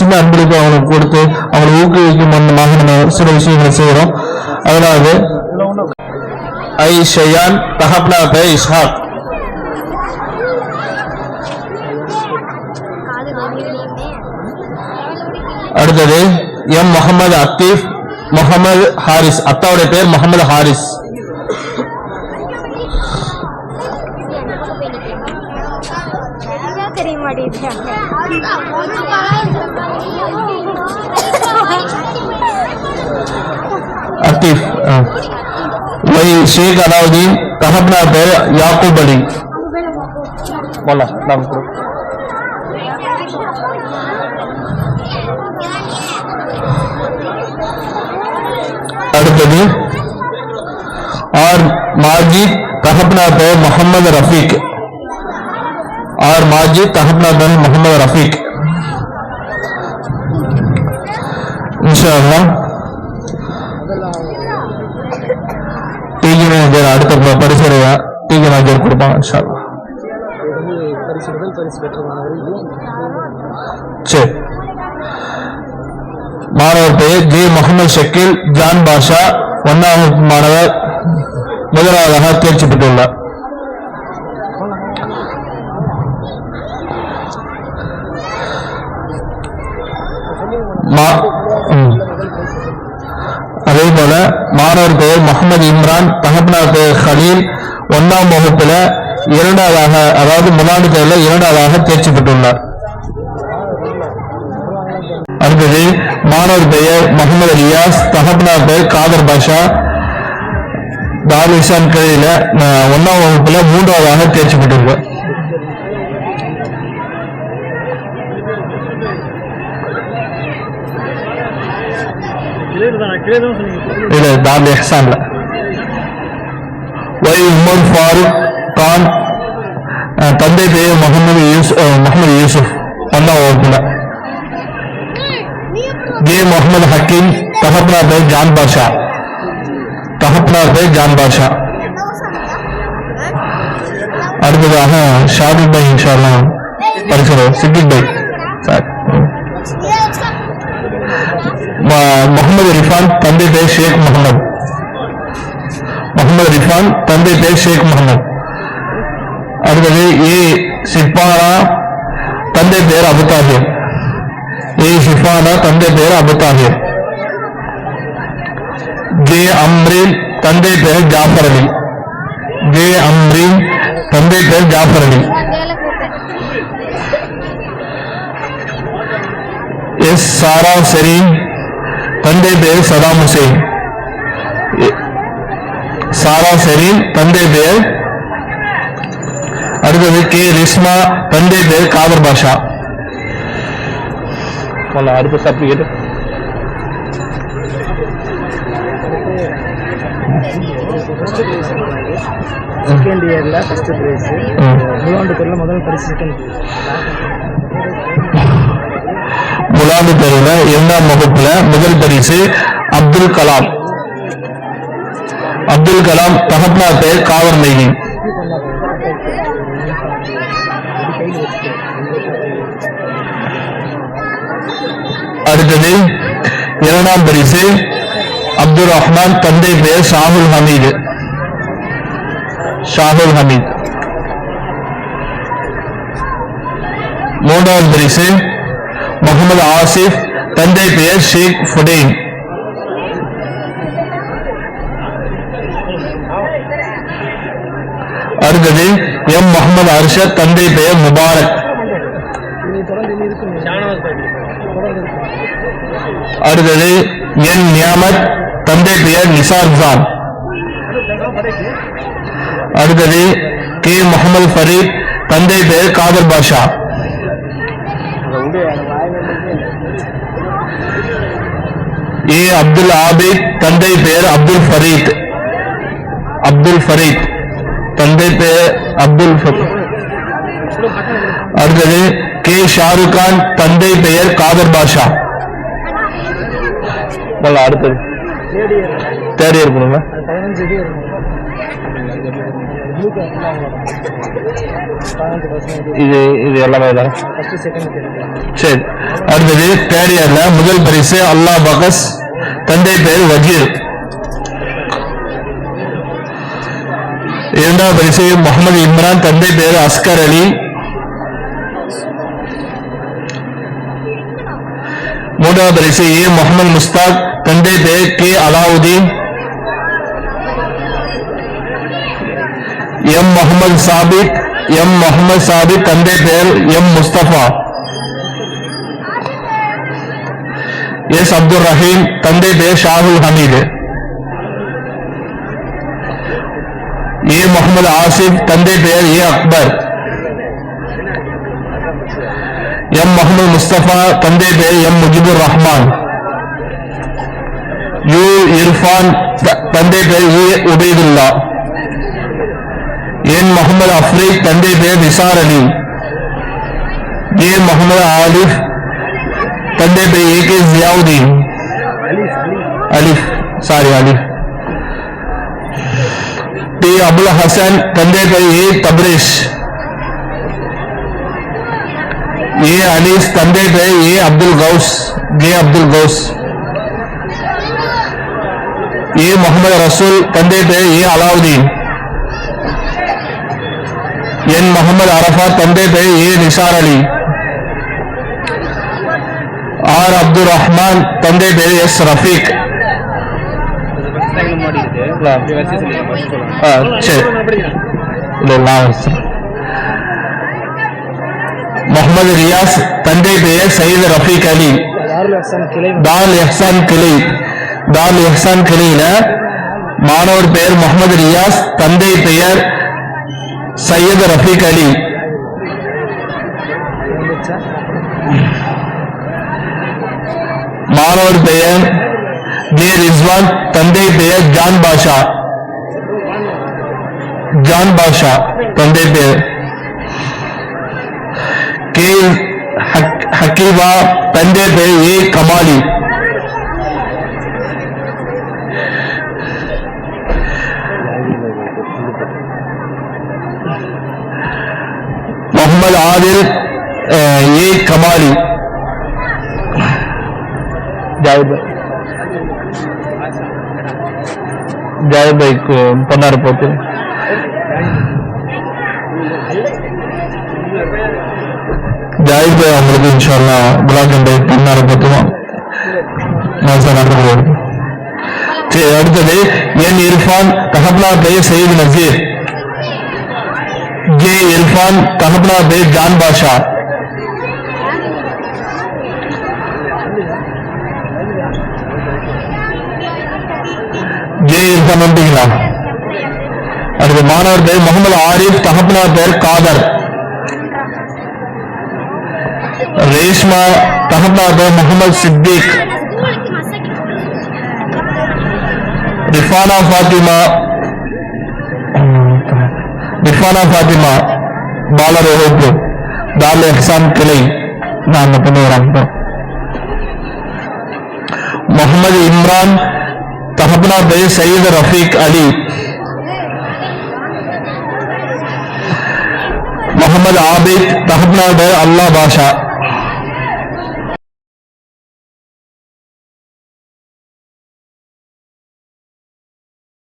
சின்ன அன்பளிப்பு அவங்களுக்கு கொடுத்து அவங்களை ஊக்குவிக்கும் மன்னமாக நம்ம சில விஷயங்களை செய்கிறோம். அதாவது ஐ ஷயான் தஹப்னா பே இஸ்ஹாக். அடுத்தது எம் முகமது அத்தீப் முகமது ஹாரிஸ். அத்தாவுடைய பேர் முகமது ஹாரிஸ். தெரிய அத்தீப் ஆ. வை ஷேக் அலாவுதீன் தஹப்னா பேர் யாக்கூப் அலி போலாம் நாம் கொடு. அடுத்தது ஆர் மாஜித் தஹப்னா பேர் முகமது ரஃபீக் ஆர் மாஜித் தஹப்னா பேர் முகமது ரஃபீக் இன்ஷா அல்லாஹ் டிகி மேனேஜர் அடுத்த ப- பரிசுரையா டிகி மேனேஜர் கொடுப்பாங்க இன்ஷா அல்லாஹ். பரிசு முதல் பரிசு பெற்ற சரி. மாணவர் பெயர் ஜே முகமது ஷக்கீல் ஜான் பாஷா ஒன்னாம் மாணவர் முதலாவதாக தேர்ச்சி பெற்றுள்ளார். அதே போல மாணவர் பெயர் முகமது இம்ரான் தகப்பனார் பெயர் ஹலீல். ஒன்னாம் வகுப்புல இரண்டாவதாக அதாவது முதலாண்டு தேர்வில் இரண்டாவதாக தேர்ச்சி பெற்றுள்ளார் அடுத்தது மாணவர் பெயர் முகமது ரியாஸ் தகப்பனார் பெயர் காதர் பாஷா. தாருஷான் கிளையில ஒன்னாம் ஒண்ணாம் வகுப்புல மூன்றாவதாக தேர்ச்சி பெற்றுள்ளார் இல்ல தால் எஹ்சான்ல ஒய் உமர் ஃபாரூக் கான் தந்தை பெயர் முகமது யூஸ்- முகமது யூசுப். ஒன்னாம் வகுப்புல ஜே முகமது ஹக்கீம் தகப்பனார் பெயர் ஜான் பாஷா. தகப்பனார் பெயர் ஜான் பாஷா. அடுத்ததாக ஷாதிக் பை இன்ஷால்லா பரிசுரை சித்திக் பை சார். ம- முகமது ரிஃபான் தந்தை பேர் ஷேக் முகமது முகமது ரிஃபான் தந்தை பேர் ஷேக் முகமது அடுத்தது ஏ சிப்பானா தந்தை பேர் அபு தாஹிர் ஏ ஷிஃபானா தந்தை பேர் அபு தாஹிர் ஜே அம்ரீன் தந்தை பேர் ஜாஃபர் அலி ஜே அம்ரீன் தந்தை பேர் ஜாஃபர் அலி எஸ் சாரா செரீன் தந்தை பேர் சதாம் ஹுசைன். சாரா செரீன் தந்தை பேர் அடுத்தது கே ரிஸ்மா தந்தை பேர் காதர் பாஷா. அடுத்த சர்டிபிகேட் செகண்ட் இயர்ல ஃபர்ஸ்ட் பிரைஸ் மூணாண்டு முதல் பரிசு செகண்ட் முலாந்து தெருவில் இரண்டாம் வகுப்புல முதல் பரிசு அப்துல் கலாம். அப்துல் கலாம் தகப்னா பேர் காவர் மைதி அடுத்தது இரண்டாம் பரிசு அப்துல் ரஹ்மான் தந்தை பெயர் ஷாகுல் ஹமீது. ஷாகுல் ஹமீத். மூன்றாவது பரிசு முகமது ஆசிப் தந்தை பெயர் ஷேக் ஃபுடேன் அடுத்தது எம் முகமது அர்ஷத் தந்தை பெயர் முபாரக் இது தொடர்ந்து இனி இருக்கும் தொடர்ந்து இருக்கும் அடுத்தது என் நியாமத் தந்தை பெயர் நிசார் ஜான் அடுத்தது கே முகமது ஃபரீத் தந்தை பெயர் காதர் பாஷா ஏ அப்துல் ஆபித் தந்தை பெயர் அப்துல் ஃபரீத். அப்துல் ஃபரீத். தந்தை பெயர் அப்துல் அடுத்தது கே ஷாருக் கான் தந்தை பெயர் காதர் பாஷா. அடுத்தது. தேர்ட் இயர் பண்ணுங்க இது இது எல்லாமே தான். சரி. அடுத்தது தேர்ட் இயர்ல முதல் பரிசு அல்லாஹ் பகஸ் தந்தை பேர் வஜீர். இரண்டாவது பரிசு முகமது இம்ரான் தந்தை பேர் அஸ்கர் அலி. மூன்றாவது பரிசு ஏ முகமது முஸ்தாக் தந்தை பேர் கே அலாவுதீன். எம் முகமது சாபித் எம் முகமது சாபித் தந்தை பேர் எம் முஸ்தபா. எஸ் அப்துல் ரஹீம் தந்தை பேர் ஷாகுல் ஹமீது. ஏ முகமது ஆசிப் தந்தை பெயர் ஏ அக்பர். எம் முகமது முஸ்தபா தந்தை பெயர் எம் முஜிபுர் ரஹ்மான். யு இர்ஃபான் த- தந்தை பெயர் ஏ உபைதுல்லா என் முகமது அஃப்ரீக் தந்தை பெயர் நிசார் அலி ஏ முகமது ஆலிஃப் தந்தை பெயர் ஏ கே ஜியாவுதீன் அலீஃப் அலீஃப் அலிஃப் சாரி அலிஃப் டி அபுல் ஹசன் தந்தை பெயர் ஏ தப்ரேஷ் ஏ அனீஸ் தந்தை பெயர் A Abdul Gouse J Abdul Gouse A Mohammed Rasool தந்தை பெயர் ஏ அலாவுதீன் என் முகமது அரஃபாத் தந்தை பெயர் ஏ நிசார் அலி. ஆர் அப்துல் ரஹ்மான் தந்தை பெயர் எஸ் ரஃபீக். சரி. முகமது ரியாஸ் தந்தை பெயர் சயீத் ரஃபீக் அலி. தால் எஹ்சான் கிளை. தால் எஹ்சான் கிளையில மாணவர் பெயர் முகமது ரியாஸ் தந்தை பெயர் சையத் ரஃபீக் அலி வந்துச்சா மாணவர் பெயர் ஜே ரிஸ்வான் தந்தை பெயர் ஜான் பாஷா ஜான் பாஷா தந்தை பெயர் கே ஹக்- ஹக்கீபா தந்தை பெயர் ஏ கமாலி முகமது ஆதில் ஏ கமாலி ஜாயித் பாய் பொன்னார் போட்டு ஜாயித் பாய் அவங்களுக்கு இன்ஷால்லா குலாக்கண்டை பொன்னார் போட்டுவோம் நடந்து சரி அடுத்தது என் இர்ஃபான் தகப்னா பெயர் சயீத் நசீர் ஜே இர்ஃபான் தகப்னா பெயர் ஜான் பாஷா ஜே இர்ஃபான் வந்துட்டீங்களா அடுத்து மாணவர் பெயர் முகமது ஆரிஃப் தகப்னா பெயர் காதர் ரேஷ்மா தகப்னா பெயர் முகமது சித்திக் ரிஃபானா ஃபாத்திமா ரிஃபானா ஃபாத்திமா பாலர் வகுப்பு தால் எஹ்சான் கிளை நான் அந்த பொண்ணு வராங்க முகமது இம்ரான் தகப்னா பெயர் சயீத் ரஃபீக் அலி முகமது ஆபித் தகப்னா பெயர் அல்லாஹ் பாஷா